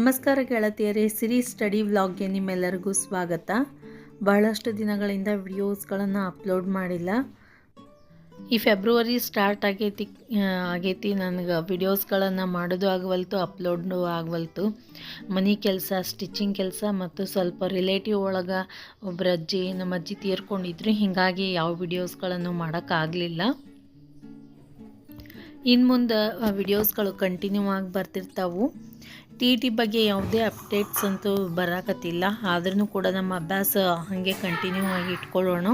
ನಮಸ್ಕಾರ ಗೆಳತಿಯರೇ, ಸಿರಿ ಸ್ಟಡಿ ವ್ಲಾಗ್ಗೆ ನಿಮ್ಮೆಲ್ಲರಿಗೂ ಸ್ವಾಗತ. ಬಹಳಷ್ಟು ದಿನಗಳಿಂದ ವಿಡಿಯೋಸ್ಗಳನ್ನು ಅಪ್ಲೋಡ್ ಮಾಡಿಲ್ಲ. ಈ ಫೆಬ್ರವರಿ ಸ್ಟಾರ್ಟ್ ಆಗೈತಿ ಆಗೈತಿ. ನನಗೆ ವಿಡಿಯೋಸ್ಗಳನ್ನು ಮಾಡೋದು ಆಗವಲ್ತು ಅಪ್ಲೋಡು ಆಗವಲ್ತು. ಮನೆ ಕೆಲಸ, ಸ್ಟಿಚಿಂಗ್ ಕೆಲಸ ಮತ್ತು ಸ್ವಲ್ಪ ರಿಲೇಟಿವ್ ಒಳಗೆ ಒಬ್ಬರ ಅಜ್ಜಿ ನಮ್ಮ ಅಜ್ಜಿ ತೀರ್ಕೊಂಡಿದ್ರು. ಹೀಗಾಗಿ ಯಾವ ವಿಡಿಯೋಸ್ಗಳನ್ನು ಮಾಡೋಕ್ಕಾಗಲಿಲ್ಲ. ಇನ್ನು ಮುಂದೆ ವಿಡಿಯೋಸ್ಗಳು ಕಂಟಿನ್ಯೂ ಆಗಿ ಬರ್ತಿರ್ತಾವು. ಟಿ ಟಿ ಬಗ್ಗೆ ಯಾವುದೇ ಅಪ್ಡೇಟ್ಸ್ ಅಂತೂ ಬರಾಕತ್ತಿಲ್ಲ. ಆದ್ರೂ ಕೂಡ ನಮ್ಮ ಅಭ್ಯಾಸ ಹಾಗೆ ಕಂಟಿನ್ಯೂ ಆಗಿ ಇಟ್ಕೊಳ್ಳೋಣ.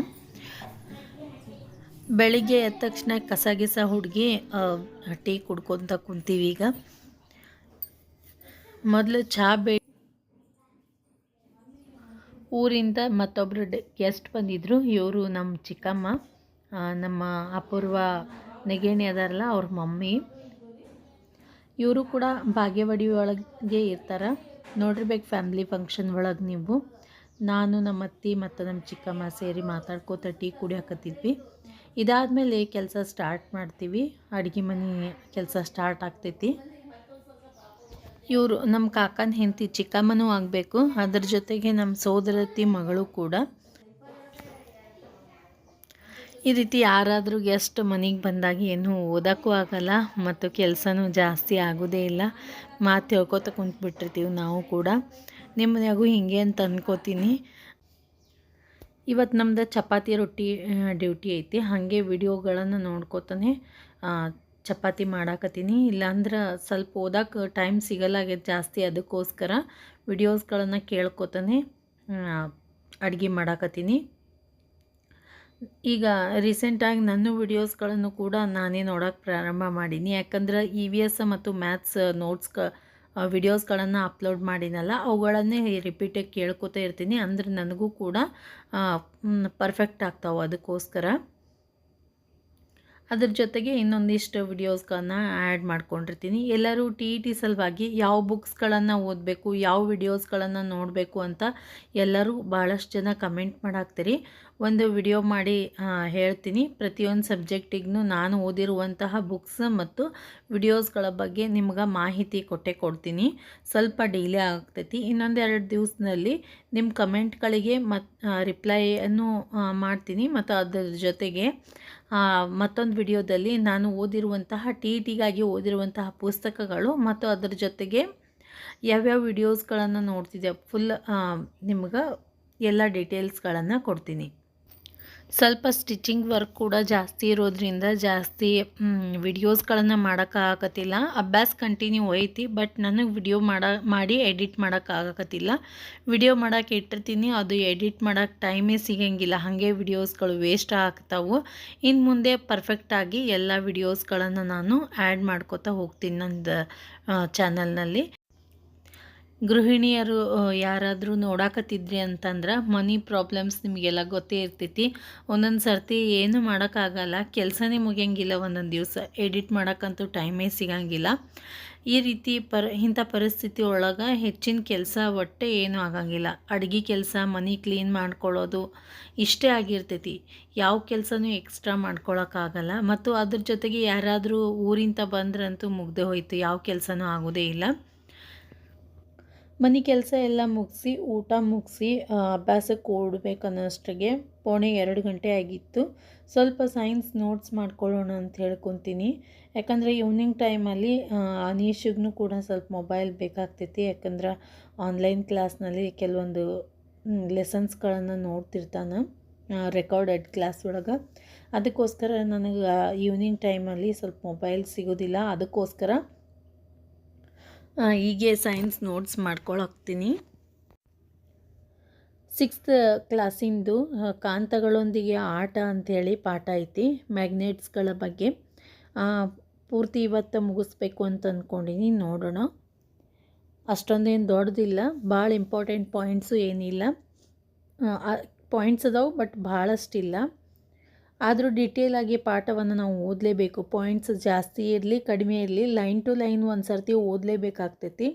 ಬೆಳಿಗ್ಗೆ ಎದ್ದ ತಕ್ಷಣ ಕಸ ಗಿಸ ಹುಡುಗಿ ಟೀ ಕುಡ್ಕೊತ ಕುಂತೀವಿ ಈಗ. ಮೊದಲು ಚಹಾ ಬೇ ಊರಿಂದ ಮತ್ತೊಬ್ಬರು ಗೆಸ್ಟ್ ಬಂದಿದ್ದರು ಇವರು ನಮ್ಮ ಚಿಕ್ಕಮ್ಮ ನಮ್ಮ ಅಪೂರ್ವ ನೆಗೇಣಿ ಅದಾರಲ್ಲ ಅವ್ರ ಮಮ್ಮಿ. ಇವರು ಕೂಡ ಭಾಗ್ಯವಾಡಿ ಒಳಗೆ ಇರ್ತಾರೆ ನೋಡಿರ್ಬೇಕು ಫ್ಯಾಮ್ಲಿ ಫಂಕ್ಷನ್ ಒಳಗೆ ನೀವು. ನಾನು, ನಮ್ಮ ಅತ್ತಿ ಮತ್ತು ನಮ್ಮ ಚಿಕ್ಕಮ್ಮ ಸೇರಿ ಮಾತಾಡ್ಕೋತ ಟೀ ಕುಡಿಯಾಕತ್ತಿದ್ವಿ. ಇದಾದಮೇಲೆ ಕೆಲಸ ಸ್ಟಾರ್ಟ್ ಮಾಡ್ತೀವಿ. ಅಡುಗೆ ಮನೆ ಕೆಲಸ ಸ್ಟಾರ್ಟ್ ಆಗ್ತೈತಿ. ಇವರು ನಮ್ಮ ಕಾಕನ ಹೆಂಡತಿ ಚಿಕ್ಕಮ್ಮನೂ ಆಗಬೇಕು. ಅದ್ರ ಜೊತೆಗೆ ನಮ್ಮ ಸೋದರತಿ ಮಗಳು ಕೂಡ. ಈ ರೀತಿ ಯಾರಾದರೂ ಗೆಸ್ಟ್ ಮನೆಗೆ ಬಂದಾಗ ಏನು ಓದೋಕ್ಕೂ ಆಗಲ್ಲ ಮತ್ತು ಕೆಲಸನೂ ಜಾಸ್ತಿ ಆಗೋದೇ ಇಲ್ಲ. ಮಾತು ಹೇಳ್ಕೊತ ಕುಂತ್ಬಿಟ್ಟಿರ್ತೀವಿ ನಾವು ಕೂಡ. ನಿಮ್ಮ ಮನೆಯಾಗೂ ಹಿಂಗೆ ಅಂತ ಅನ್ಕೋತೀನಿ. ಇವತ್ತು ನಮ್ದು ಚಪಾತಿ ರೊಟ್ಟಿ ಡ್ಯೂಟಿ ಐತಿ. ಹಾಗೆ ವಿಡಿಯೋಗಳನ್ನು ನೋಡ್ಕೋತಾನೆ ಚಪಾತಿ ಮಾಡಾಕತ್ತೀನಿ. ಇಲ್ಲಾಂದ್ರೆ ಸ್ವಲ್ಪ ಓದೋಕೆ ಟೈಮ್ ಸಿಗಲ್ಲಾಗ ಜಾಸ್ತಿ ಅದಕ್ಕೋಸ್ಕರ ವಿಡಿಯೋಸ್ಗಳನ್ನು ಕೇಳ್ಕೊತಾನೆ ಅಡುಗೆ ಮಾಡಾಕತ್ತೀನಿ. ಈಗ ರೀಸೆಂಟಾಗಿ ನನ್ನ ವಿಡಿಯೋಸ್ಗಳನ್ನು ಕೂಡ ನಾನೇ ನೋಡೋಕ್ಕೆ ಪ್ರಾರಂಭ ಮಾಡೀನಿ. ಯಾಕಂದ್ರೆ ಇ ವಿ ಎಸ್ ಮತ್ತು ಮ್ಯಾಥ್ಸ್ ನೋಟ್ಸ್ ವಿಡಿಯೋಸ್ಗಳನ್ನು ಅಪ್ಲೋಡ್ ಮಾಡಿನಲ್ಲ, ಅವುಗಳನ್ನೇ ರಿಪೀಟಾಗಿ ಕೇಳ್ಕೊತಾ ಇರ್ತೀನಿ. ಅಂದ್ರೆ ನನಗೂ ಕೂಡ ಪರ್ಫೆಕ್ಟ್ ಆಗ್ತಾವೆ ಅದಕ್ಕೋಸ್ಕರ. ಅದ್ರ ಜೊತೆಗೆ ಇನ್ನೊಂದಿಷ್ಟು ವಿಡಿಯೋಸ್ಗಳನ್ನ ಆ್ಯಡ್ ಮಾಡ್ಕೊಂಡಿರ್ತೀನಿ. ಎಲ್ಲರೂ ಟಿ ಇ ಟಿ ಸಲುವಾಗಿ ಯಾವ ಬುಕ್ಸ್ಗಳನ್ನು ಓದಬೇಕು, ಯಾವ ವಿಡಿಯೋಸ್ಗಳನ್ನು ನೋಡಬೇಕು ಅಂತ ಎಲ್ಲರೂ ಭಾಳಷ್ಟು ಜನ ಕಮೆಂಟ್ ಮಾಡಾಕ್ತೀರಿ. ಒಂದು ವಿಡಿಯೋ ಮಾಡಿ ಹೇಳ್ತೀನಿ. ಪ್ರತಿಯೊಂದು ಸಬ್ಜೆಕ್ಟಿಗೂ ನಾನು ಓದಿರುವಂತಹ ಬುಕ್ಸ್ ಮತ್ತು ವಿಡಿಯೋಸ್ಗಳ ಬಗ್ಗೆ ನಿಮ್ಗೆ ಮಾಹಿತಿ ಕೊಟ್ಟೆ ಕೊಡ್ತೀನಿ. ಸ್ವಲ್ಪ ಡಿಲೇ ಆಗ್ತೈತಿ. ಇನ್ನೊಂದೆರಡು ದಿವಸದಲ್ಲಿ ನಿಮ್ಮ ಕಮೆಂಟ್ಗಳಿಗೆ ಮತ್ತು ರಿಪ್ಲೈಯನ್ನು ಮಾಡ್ತೀನಿ. ಮತ್ತು ಅದರ ಜೊತೆಗೆ ಮತ್ತೊಂದು ವಿಡಿಯೋದಲ್ಲಿ ನಾನು ಓದಿರುವಂತಹ, ಟಿ ಟಿಗಾಗಿ ಓದಿರುವಂತಹ ಪುಸ್ತಕಗಳು ಮತ್ತು ಅದರ ಜೊತೆಗೆ ಯಾವ್ಯಾವ ವಿಡಿಯೋಸ್ಗಳನ್ನು ನೋಡ್ತಿದ್ದೆ ಫುಲ್ ನಿಮ್ಗೆ ಎಲ್ಲ ಡೀಟೇಲ್ಸ್ಗಳನ್ನು ಕೊಡ್ತೀನಿ. ಸ್ವಲ್ಪ ಸ್ಟಿಚಿಂಗ್ ವರ್ಕ್ ಕೂಡ ಜಾಸ್ತಿ ಇರೋದ್ರಿಂದ ಜಾಸ್ತಿ ವಿಡಿಯೋಸ್ಗಳನ್ನು ಮಾಡೋಕ್ಕಾಗತ್ತಿಲ್ಲ ಅಭ್ಯಾಸ ಕಂಟಿನ್ಯೂ ಐತಿ ಬಟ್ ನನಗೆ ವಿಡಿಯೋ ಮಾಡೋ, ಮಾಡಿ ಎಡಿಟ್ ಮಾಡೋಕ್ಕಾಗತ್ತಿಲ್ಲ ವಿಡಿಯೋ ಮಾಡೋಕೆ ಇಟ್ಟಿರ್ತೀನಿ, ಅದು ಎಡಿಟ್ ಮಾಡೋಕ್ಕೆ ಟೈಮೇ ಸಿಗಂಗಿಲ್ಲ. ಹಾಗೆ ವಿಡಿಯೋಸ್ಗಳು ವೇಸ್ಟ್ ಆಗ್ತಾವು. ಇನ್ನು ಮುಂದೆ ಪರ್ಫೆಕ್ಟಾಗಿ ಎಲ್ಲ ವಿಡಿಯೋಸ್ಗಳನ್ನು ನಾನು ಆ್ಯಡ್ ಮಾಡ್ಕೋತಾ ಹೋಗ್ತೀನಿ ನಂದು ಚಾನಲ್ನಲ್ಲಿ ಗೃಹಿಣಿಯರು ಯಾರಾದರೂ ನೋಡಾಕತ್ತಿದ್ರಿ ಅಂತಂದ್ರೆ ಮನಿ ಪ್ರಾಬ್ಲಮ್ಸ್ ನಿಮಗೆಲ್ಲ ಗೊತ್ತೇ ಇರ್ತೈತಿ. ಒಂದೊಂದು ಸರ್ತಿ ಏನು ಮಾಡೋಕ್ಕಾಗಲ್ಲ. ಕೆಲಸನೇ ಮುಗಿಯಂಗಿಲ್ಲ ಒಂದೊಂದು ದಿವಸ. ಎಡಿಟ್ ಮಾಡೋಕ್ಕಂತೂ ಟೈಮೇ ಸಿಗಂಗಿಲ್ಲ. ಈ ರೀತಿ ಪರ್, ಇಂಥ ಪರಿಸ್ಥಿತಿ ಒಳಗೆ ಹೆಚ್ಚಿನ ಕೆಲಸ ಒಟ್ಟೆ ಏನೂ ಆಗಂಗಿಲ್ಲ. ಅಡುಗೆ ಕೆಲಸ, ಮನಿ ಕ್ಲೀನ್ ಮಾಡ್ಕೊಳ್ಳೋದು ಇಷ್ಟೇ ಆಗಿರ್ತೈತಿ. ಯಾವ ಕೆಲಸನೂ ಎಕ್ಸ್ಟ್ರಾ ಮಾಡ್ಕೊಳಕ್ಕಾಗಲ್ಲ. ಮತ್ತು ಅದ್ರ ಜೊತೆಗೆ ಯಾರಾದರೂ ಊರಿಂದ ಬಂದ್ರಂತೂ ಮುಗ್ದೆ ಹೋಯಿತು. ಯಾವ ಕೆಲಸನೂ ಆಗೋದೇ ಇಲ್ಲ. ಮನೆ ಕೆಲಸ ಎಲ್ಲ ಮುಗಿಸಿ, ಊಟ ಮುಗಿಸಿ ಅಭ್ಯಾಸಕ್ಕೆ ಓಡಬೇಕನ್ನೋಷ್ಟಿಗೆ ಪೋಣೆ ಎರಡು ಗಂಟೆ ಆಗಿತ್ತು. ಸ್ವಲ್ಪ ಸೈನ್ಸ್ ನೋಟ್ಸ್ ಮಾಡ್ಕೊಳ್ಳೋಣ ಅಂತ ಹೇಳ್ಕೊತೀನಿ. ಯಾಕಂದರೆ ಈವ್ನಿಂಗ್ ಟೈಮಲ್ಲಿ ಅನೀಶಿಗೂ ಕೂಡ ಸ್ವಲ್ಪ ಮೊಬೈಲ್ ಬೇಕಾಗ್ತೈತಿ. ಯಾಕಂದ್ರೆ ಆನ್ಲೈನ್ ಕ್ಲಾಸ್ನಲ್ಲಿ ಕೆಲವೊಂದು ಲೆಸನ್ಸ್ಗಳನ್ನು ನೋಡ್ತಿರ್ತಾನೆ ರೆಕಾರ್ಡೆಡ್ ಕ್ಲಾಸ್ ಒಳಗೆ. ಅದಕ್ಕೋಸ್ಕರ ನನಗೆ ಈವ್ನಿಂಗ್ ಟೈಮಲ್ಲಿ ಸ್ವಲ್ಪ ಮೊಬೈಲ್ ಸಿಗೋದಿಲ್ಲ. ಅದಕ್ಕೋಸ್ಕರ ಹೀಗೆ ಸೈನ್ಸ್ ನೋಟ್ಸ್ ಮಾಡ್ಕೊಳ್ಳೋಗ್ತೀನಿ ಸಿಕ್ಸ್ತ್ ಕ್ಲಾಸಿಂದು ಕಾಂತಗಳೊಂದಿಗೆ ಆಟ ಅಂಥೇಳಿ ಪಾಠ ಐತಿ ಮ್ಯಾಗ್ನೆಟ್ಸ್ಗಳ ಬಗ್ಗೆ. ಪೂರ್ತಿ ಇವತ್ತು ಮುಗಿಸ್ಬೇಕು ಅಂತ ಅಂದ್ಕೊಂಡಿನಿ ನೋಡೋಣ. ಅಷ್ಟೊಂದೇನು ದೊಡ್ಡದಿಲ್ಲ, ಭಾಳ ಇಂಪಾರ್ಟೆಂಟ್ ಪಾಯಿಂಟ್ಸು ಏನಿಲ್ಲ. ಪಾಯಿಂಟ್ಸ್ ಅದಾವೆ ಬಟ್ ಭಾಳಷ್ಟಿಲ್ಲ. ಆದರೂ ಆಗಿ ಪಾಠವನ್ನು ನಾವು ಓದಲೇಬೇಕು. ಪಾಯಿಂಟ್ಸ್ ಜಾಸ್ತಿ ಇರಲಿ, ಕಡಿಮೆ ಇರಲಿ ಲೈನ್ ಟು ಲೈನ್ ಒಂದು ಸರ್ತಿ ಓದಲೇಬೇಕಾಗ್ತೈತಿ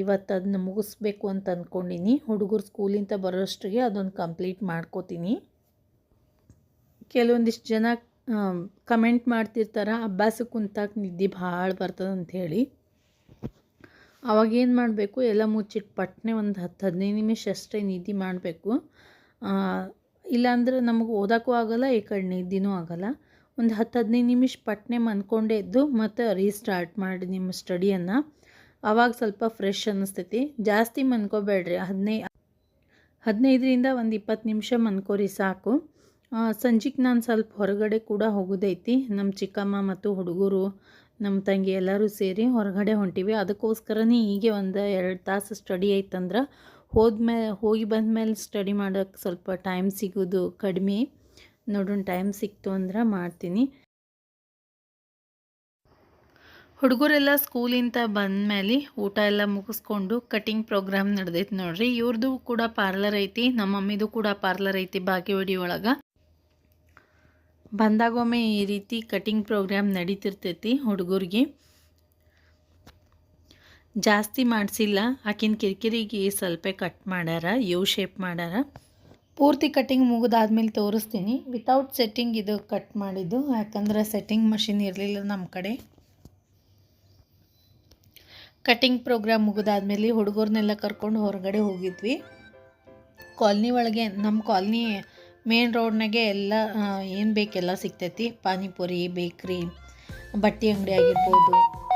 ಇವತ್ತು ಅದನ್ನ ಮುಗಿಸ್ಬೇಕು ಅಂತ ಅಂದ್ಕೊಂಡಿನಿ ಹುಡುಗರು ಸ್ಕೂಲಿಂದ ಬರೋಷ್ಟಿಗೆ ಅದೊಂದು ಕಂಪ್ಲೀಟ್ ಮಾಡ್ಕೋತೀನಿ. ಕೆಲವೊಂದಿಷ್ಟು ಜನ ಕಮೆಂಟ್ ಮಾಡ್ತಿರ್ತಾರೆ ಅಭ್ಯಾಸಕ್ಕೆ ಕುಂತಾಗ ನಿದ್ದೆ ಭಾಳ ಬರ್ತದೆ ಅಂಥೇಳಿ ಅವಾಗ ಏನು ಮಾಡಬೇಕು, ಎಲ್ಲ ಮುಚ್ಚಿಟ್ಟು ಪಟ್ನೆ ಒಂದು ಹತ್ತು ಹದಿನೈದು ನಿಮಿಷ ಅಷ್ಟೇ ನಿದ್ದೆ ಮಾಡಬೇಕು. ಇಲ್ಲಾಂದ್ರೆ ನಮಗೆ ಓದೋಕ್ಕೂ ಆಗೋಲ್ಲ, ಈ ಕಡೆ ನಿದ್ದೆನೂ ಆಗೋಲ್ಲ. ಒಂದು ಹತ್ತು ಹದಿನೈದು ನಿಮಿಷ ಪಟ್ನೆ ಮನ್ಕೊಂಡೇ ಇದ್ದು ಮತ್ತು ರೀಸ್ಟಾರ್ಟ್ ಮಾಡಿ ನಿಮ್ಮ ಸ್ಟಡಿಯನ್ನು ಆವಾಗ ಸ್ವಲ್ಪ ಫ್ರೆಶ್ ಅನ್ನಿಸ್ತೈತಿ. ಜಾಸ್ತಿ ಮನ್ಕೋಬೇಡ್ರಿ ಹದಿನೈದು ಹದಿನೈದರಿಂದ ಒಂದು ಇಪ್ಪತ್ತು ನಿಮಿಷ ಮನ್ಕೋರಿ ಸಾಕು. ಸಂಜೆಗೆ ನಾನು ಸ್ವಲ್ಪ ಹೊರಗಡೆ ಕೂಡ ಹೋಗೋದೈತಿ. ನಮ್ಮ ಚಿಕ್ಕಮ್ಮ ಮತ್ತು ಹುಡುಗರು ನಮ್ಮ ತಂಗಿ ಎಲ್ಲರೂ ಸೇರಿ ಹೊರಗಡೆ ಹೊಂಟಿವಿ. ಅದಕ್ಕೋಸ್ಕರನೇ ಹೀಗೆ ಒಂದು ಎರಡು ತಾಸು ಸ್ಟಡಿ ಐತಂದ್ರೆ ಹೋದ್ಮೇಲೆ ಹೋಗಿ ಬಂದಮೇಲೆ ಸ್ಟಡಿ ಮಾಡೋಕ್ಕೆ ಸ್ವಲ್ಪ ಟೈಮ್ ಸಿಗೋದು ಕಡಿಮೆ. ನೋಡೋಣ ಟೈಮ್ ಸಿಕ್ತು ಅಂದ್ರೆ ಮಾಡ್ತೀನಿ. ಹುಡುಗರೆಲ್ಲ ಸ್ಕೂಲಿಂದ ಬಂದಮೇಲೆ ಊಟ ಎಲ್ಲ ಮುಗಿಸ್ಕೊಂಡು ಕಟಿಂಗ್ ಪ್ರೋಗ್ರಾಮ್ ನಡೆದೈತೆ ನೋಡ್ರಿ. ಇವ್ರದ್ದು ಕೂಡ ಪಾರ್ಲರ್ ಐತಿ ನಮ್ಮ ಮಮ್ಮಿದು ಕೂಡ ಪಾರ್ಲರ್ ಐತಿ ಬಾಗೇವಾಡಿ ಒಳಗೆ. ಬಂದಾಗೊಮ್ಮೆ ಈ ರೀತಿ ಕಟಿಂಗ್ ಪ್ರೋಗ್ರಾಮ್ ನಡೀತಿರ್ತೈತಿ ಹುಡುಗರಿಗೆ. ಜಾಸ್ತಿ ಮಾಡಿಸಿಲ್ಲ. ಆಕಿನ ಕಿರಿಕಿರಿಗೆ ಸ್ವಲ್ಪ ಕಟ್ ಮಾಡ್ಯಾರ ಯು ಶೇಪ್ ಮಾಡ್ಯಾರ ಪೂರ್ತಿ ಕಟ್ಟಿಂಗ್ ಮುಗಿದಾದ್ಮೇಲೆ ತೋರಿಸ್ತೀನಿ. ವಿತೌಟ್ ಸೆಟ್ಟಿಂಗ್ ಇದು ಕಟ್ ಮಾಡಿದ್ದು. ಯಾಕಂದ್ರೆ ಸೆಟ್ಟಿಂಗ್ ಮಷಿನ್ ಇರಲಿಲ್ಲ ನಮ್ಮ ಕಡೆ. ಕಟ್ಟಿಂಗ್ ಪ್ರೋಗ್ರಾಮ್ ಮುಗಿದಾದ್ಮೇಲೆ ಹುಡುಗರನ್ನೆಲ್ಲ ಕರ್ಕೊಂಡು ಹೊರಗಡೆ ಹೋಗಿದ್ವಿ. ಕಾಲ್ನಿ ಒಳಗೆ ನಮ್ಮ ಕಾಲ್ನಿ ಮೇನ್ ರೋಡ್ನಾಗೆ ಎಲ್ಲ ಏನು ಬೇಕೆಲ್ಲ ಸಿಗ್ತೈತಿ. ಪಾನಿಪುರಿ ಬೇಕ್ರಿ ಬಟ್ಟೆ ಅಂಗಡಿ ಆಗಿರ್ಬೋದು.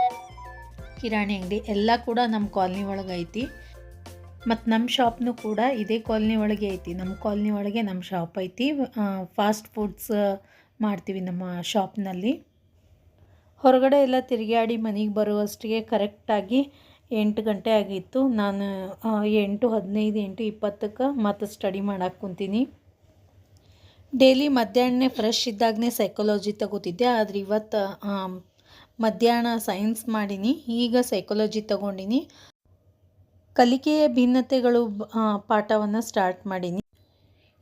ಕಿರಾಣಿ ಅಂಗಡಿ ಎಲ್ಲ ಕೂಡ ನಮ್ಮ ಕಾಲ್ನಿ ಒಳಗೆ ಐತಿ. ಮತ್ತು ನಮ್ಮ ಶಾಪ್ನು ಕೂಡ ಇದೇ ಕಾಲನಿ ಒಳಗೆ ಐತಿ. ನಮ್ಮ ಕಾಲ್ನಿ ಒಳಗೆ ನಮ್ಮ ಶಾಪ್ ಐತಿ. ಫಾಸ್ಟ್ ಫುಡ್ಸ್ ಮಾಡ್ತೀವಿ ನಮ್ಮ ಶಾಪ್ನಲ್ಲಿ. ಹೊರಗಡೆ ಎಲ್ಲ ತಿರುಗಾಡಿ ಮನೆಗೆ ಬರುವಷ್ಟಿಗೆ ಕರೆಕ್ಟಾಗಿ ಎಂಟು ಗಂಟೆ ಆಗಿತ್ತು. ನಾನು ಎಂಟು, ಹದಿನೈದು, ಎಂಟು, ಇಪ್ಪತ್ತಕ್ಕೆ ಮತ್ತು ಸ್ಟಡಿ ಮಾಡಕ್ಕೆ ಕುಂತೀನಿ. ಡೈಲಿ ಮಧ್ಯಾಹ್ನ ಫ್ರೆಶ್ ಇದ್ದಾಗನೇ ಸೈಕಾಲಜಿ ತಗೋತಿದ್ದೆ. ಆದರೆ ಇವತ್ತು ಮಧ್ಯಾಹ್ನ ಸೈನ್ಸ್ ಮಾಡೀನಿ, ಈಗ ಸೈಕಾಲಜಿ ತಗೊಂಡಿನಿ. ಕಲಿಕೆಯ ಭಿನ್ನತೆಗಳು ಪಾಠವನ್ನು ಸ್ಟಾರ್ಟ್ ಮಾಡೀನಿ.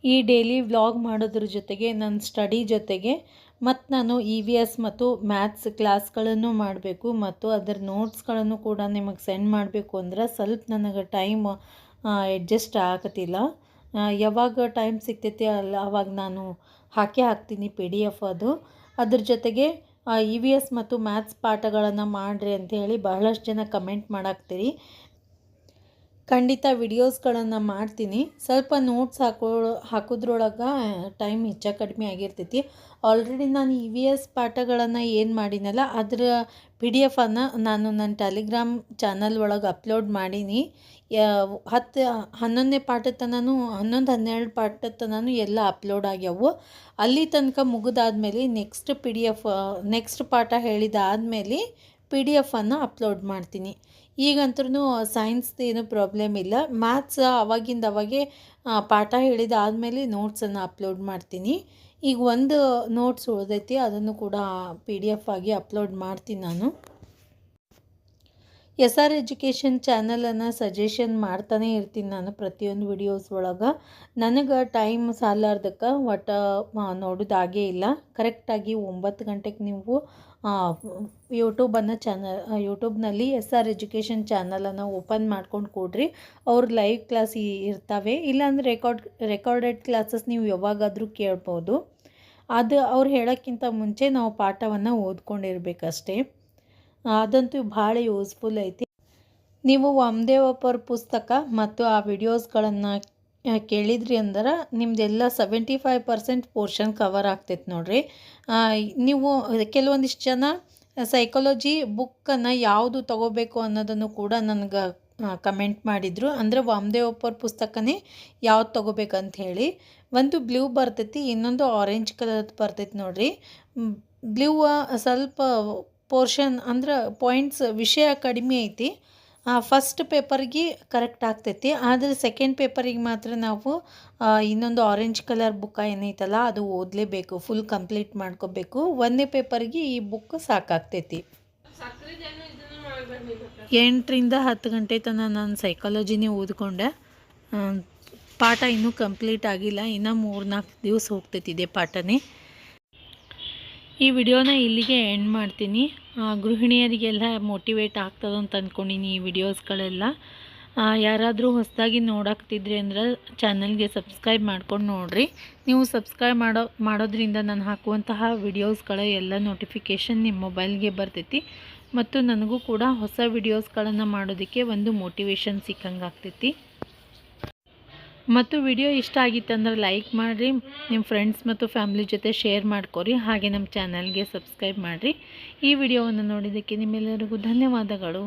ಈ ಡೈಲಿ ವ್ಲಾಗ್ ಮಾಡೋದ್ರ ಜೊತೆಗೆ ನನ್ನ ಸ್ಟಡಿ ಜೊತೆಗೆ ಮತ್ತು ನಾನು ಇ ವಿ ಎಸ್ ಮತ್ತು ಮ್ಯಾಥ್ಸ್ ಕ್ಲಾಸ್ಗಳನ್ನು ಮಾಡಬೇಕು ಮತ್ತು ಅದರ ನೋಟ್ಸ್ಗಳನ್ನು ಕೂಡ ನಿಮಗೆ ಸೆಂಡ್ ಮಾಡಬೇಕು ಅಂದ್ರೆ ಸ್ವಲ್ಪ ನನಗೆ ಟೈಮ್ ಅಡ್ಜಸ್ಟ್ ಆಗತ್ತಿಲ್ಲ ಯಾವಾಗ ಟೈಮ್ ಸಿಗ್ತೈತಿ ಅಲ್ಲ ಅವಾಗ ನಾನು ಹಾಕೇ ಹಾಕ್ತೀನಿ ಪಿ ಡಿ ಎಫ್ ಅದು. ಅದ್ರ ಜೊತೆಗೆ ಇ ವಿ ಎಸ್ ಮತ್ತು ಮ್ಯಾಥ್ಸ್ ಪಾಠಗಳನ್ನು ಮಾಡಿರಿ ಅಂತ ಹೇಳಿ ಬಹಳಷ್ಟು ಜನ ಕಮೆಂಟ್ ಮಾಡಾಕ್ತೀರಿ. ಖಂಡಿತ ವಿಡಿಯೋಸ್ಗಳನ್ನು ಮಾಡ್ತೀನಿ. ಸ್ವಲ್ಪ ನೋಟ್ಸ್ ಹಾಕೋ ಹಾಕೋದ್ರೊಳಗೆ ಟೈಮ್ ಹೆಚ್ಚ ಕಡಿಮೆ ಆಗಿರ್ತೈತಿ. ಆಲ್ರೆಡಿ ನಾನು ಇ ವಿ ಎಸ್ ಪಾಠಗಳನ್ನು ಏನು ಮಾಡಿನಲ್ಲ, ಅದರ ಪಿ ಡಿ ಎಫನ್ನು ನಾನು ನನ್ನ ಟೆಲಿಗ್ರಾಮ್ ಚಾನಲ್ ಒಳಗೆ ಅಪ್ಲೋಡ್ ಮಾಡೀನಿ. ಹತ್ತು ಹನ್ನೊಂದನೇ ಪಾಠದ ತನೂ ಹನ್ನೊಂದು ಹನ್ನೆರಡು ಪಾಠದ ತನೂ ಎಲ್ಲ ಅಪ್ಲೋಡ್ ಆಗ್ಯಾವು. ಅಲ್ಲಿ ತನಕ ಮುಗಿದಾದ್ಮೇಲೆ next P D F next ಪಾಠ ಹೇಳಿದಾದ್ಮೇಲೆ ಪಿ ಡಿ ಎಫನ್ನು ಅಪ್ಲೋಡ್ ಮಾಡ್ತೀನಿ. ಈಗಂತೂ ಸೈನ್ಸ್ದು ಏನೂ ಪ್ರಾಬ್ಲಮ್ ಇಲ್ಲ. ಮ್ಯಾಥ್ಸ್ ಅವಾಗಿಂದ ಅವಾಗೆ ಪಾಠ ಹೇಳಿದಾದಮೇಲೆ ನೋಟ್ಸನ್ನು ಅಪ್ಲೋಡ್ ಮಾಡ್ತೀನಿ. ಈಗ ಒಂದು ನೋಟ್ಸ್ ಉಳಿದೈತಿ, ಅದನ್ನು ಕೂಡ ಪಿ ಡಿ ಎಫ್ ಆಗಿ ಅಪ್ಲೋಡ್ ಮಾಡ್ತೀನಿ ನಾನು. ಎಸ್ ಆರ್ ಎಜುಕೇಷನ್ ಚಾನಲನ್ನು ಸಜೆಷನ್ ಮಾಡ್ತಾನೆ ಇರ್ತೀನಿ ನಾನು ಪ್ರತಿಯೊಂದು ವಿಡಿಯೋಸ್ ಒಳಗೆ. ನನಗೆ ಟೈಮ್ ಸಾಲಾರ್ದಕ್ಕೆ ಒಟ್ಟು ನೋಡೋದಾಗೇ ಇಲ್ಲ. ಕರೆಕ್ಟಾಗಿ ಒಂಬತ್ತು ಗಂಟೆಗೆ ನೀವು ಯೂಟ್ಯೂಬನ್ನು ಚಾನಲ್, ಯೂಟ್ಯೂಬ್ನಲ್ಲಿ ಎಸ್ ಆರ್ ಎಜುಕೇಷನ್ ಚಾನಲನ್ನು ಓಪನ್ ಮಾಡ್ಕೊಂಡು ಕೊಡ್ರಿ. ಅವ್ರ ಲೈವ್ ಕ್ಲಾಸ್ ಇರ್ತವೆ. ಇಲ್ಲಾಂದ್ರೆ ರೆಕಾರ್ಡ್, ರೆಕಾರ್ಡೆಡ್ ಕ್ಲಾಸಸ್ ನೀವು ಯಾವಾಗಾದರೂ ಕೇಳ್ಬೋದು. ಅದು ಅವ್ರು ಹೇಳೋಕ್ಕಿಂತ ಮುಂಚೆ ನಾವು ಪಾಠವನ್ನು ಓದ್ಕೊಂಡಿರ್ಬೇಕಷ್ಟೇ. ಅದಂತೂ ಭಾಳ ಯೂಸ್ಫುಲ್ ಐತಿ. ನೀವು ವಾಮದೇವಪ್ಪರ ಪುಸ್ತಕ ಮತ್ತು ಆ ವಿಡಿಯೋಸ್ಗಳನ್ನು ಕೇಳಿದ್ರಿ ಅಂದ್ರೆ ನಿಮ್ಮದೆಲ್ಲ seventy five percent portion cover ಆಗ್ತೈತೆ ನೋಡಿರಿ. ನೀವು ಕೆಲವೊಂದಿಷ್ಟು ಜನ ಸೈಕಾಲಜಿ ಬುಕ್ಕನ್ನು ಯಾವುದು ತಗೋಬೇಕು ಅನ್ನೋದನ್ನು ಕೂಡ ನನಗೆ ಕಮೆಂಟ್ ಮಾಡಿದರು. ಅಂದರೆ ವಾಮದೇವಪ್ಪರ ಪುಸ್ತಕನೇ ಯಾವ್ದು ತೊಗೋಬೇಕಂತ ಹೇಳಿ. ಒಂದು ಬ್ಲೂ ಬರ್ತೈತಿ, ಇನ್ನೊಂದು ಆರೆಂಜ್ ಕಲರ್ದು ಬರ್ತೈತಿ ನೋಡಿರಿ. ಬ್ಲೂ ಸ್ವಲ್ಪ ಪೋರ್ಷನ್ ಅಂದ್ರೆ ಪಾಯಿಂಟ್ಸ್ ವಿಷಯ ಕಡಿಮೆ ಐತಿ. ಫಸ್ಟ್ ಪೇಪರ್ಗೆ ಕರೆಕ್ಟ್ ಆಗ್ತೈತಿ. ಆದರೆ ಸೆಕೆಂಡ್ ಪೇಪರಿಗೆ ಮಾತ್ರ ನಾವು ಇನ್ನೊಂದು ಆರೆಂಜ್ ಕಲರ್ ಬುಕ್ಕ ಏನೈತಲ್ಲ, ಅದು ಓದಲೇಬೇಕು ಫುಲ್ ಕಂಪ್ಲೀಟ್ ಮಾಡ್ಕೋಬೇಕು. ಒಂದನೇ ಪೇಪರ್ಗೆ ಈ ಬುಕ್ ಸಾಕಾಗ್ತೈತಿ. ಎಂಟರಿಂದ ಹತ್ತು ಗಂಟೆ ತನಕ ನಾನು ಸೈಕಾಲಜಿನೇ ಓದ್ಕೊಂಡೆ. ಪಾಠ ಇನ್ನೂ ಕಂಪ್ಲೀಟ್ ಆಗಿಲ್ಲ. ಇನ್ನೂ ಮೂರು ನಾಲ್ಕು ದಿವಸ ಹೋಗ್ತೈತಿದೆ ಪಾಠನೇ. ಈ ವಿಡಿಯೋನ ಇಲ್ಲಿಗೆ ಎಂಡ್ ಮಾಡ್ತೀನಿ. ಗೃಹಿಣಿಯರಿಗೆಲ್ಲ ಮೋಟಿವೇಟ್ ಆಗ್ತದೆ ಅಂತ ಅಂದ್ಕೊಂಡಿನಿ ಈ ವಿಡಿಯೋಸ್ಗಳೆಲ್ಲ ಯಾರಾದರೂ ಹೊಸದಾಗಿ ನೋಡಾಕ್ತಿದ್ರಿ ಅಂದ್ರೆ ಚಾನಲ್ಗೆ ಸಬ್ಸ್ಕ್ರೈಬ್ ಮಾಡ್ಕೊಂಡು ನೋಡಿರಿ. ನೀವು ಸಬ್ಸ್ಕ್ರೈಬ್ ಮಾಡೋ, ಮಾಡೋದ್ರಿಂದ ನಾನು ಹಾಕುವಂತಹ ವಿಡಿಯೋಸ್ಗಳ ಎಲ್ಲ ನೋಟಿಫಿಕೇಷನ್ ನಿಮ್ಮ ಮೊಬೈಲ್ಗೆ ಬರ್ತೈತಿ. ಮತ್ತು ನನಗೂ ಕೂಡ ಹೊಸ ವಿಡಿಯೋಸ್ಗಳನ್ನು ಮಾಡೋದಕ್ಕೆ ಒಂದು ಮೋಟಿವೇಶನ್ ಸಿಕ್ಕಂಗೆ ಆಗ್ತೈತಿ ಮತ್ತು ವಿಡಿಯೋ ಇಷ್ಟ ಆಗಿತ್ತಂದ್ರೆ ಲೈಕ್ ಮಾಡಿರಿ, ನಿಮ್ಮ ಫ್ರೆಂಡ್ಸ್ ಮತ್ತು ಫ್ಯಾಮ್ಲಿ ಜೊತೆ ಶೇರ್ ಮಾಡ್ಕೊರಿ, ಹಾಗೆ ನಮ್ಮ ಚಾನಲ್ಗೆ ಸಬ್ಸ್ಕ್ರೈಬ್ ಮಾಡಿರಿ. ಈ ವಿಡಿಯೋವನ್ನು ನೋಡಿದ್ದಕ್ಕೆ ನಿಮ್ಮೆಲ್ಲರಿಗೂ ಧನ್ಯವಾದಗಳು.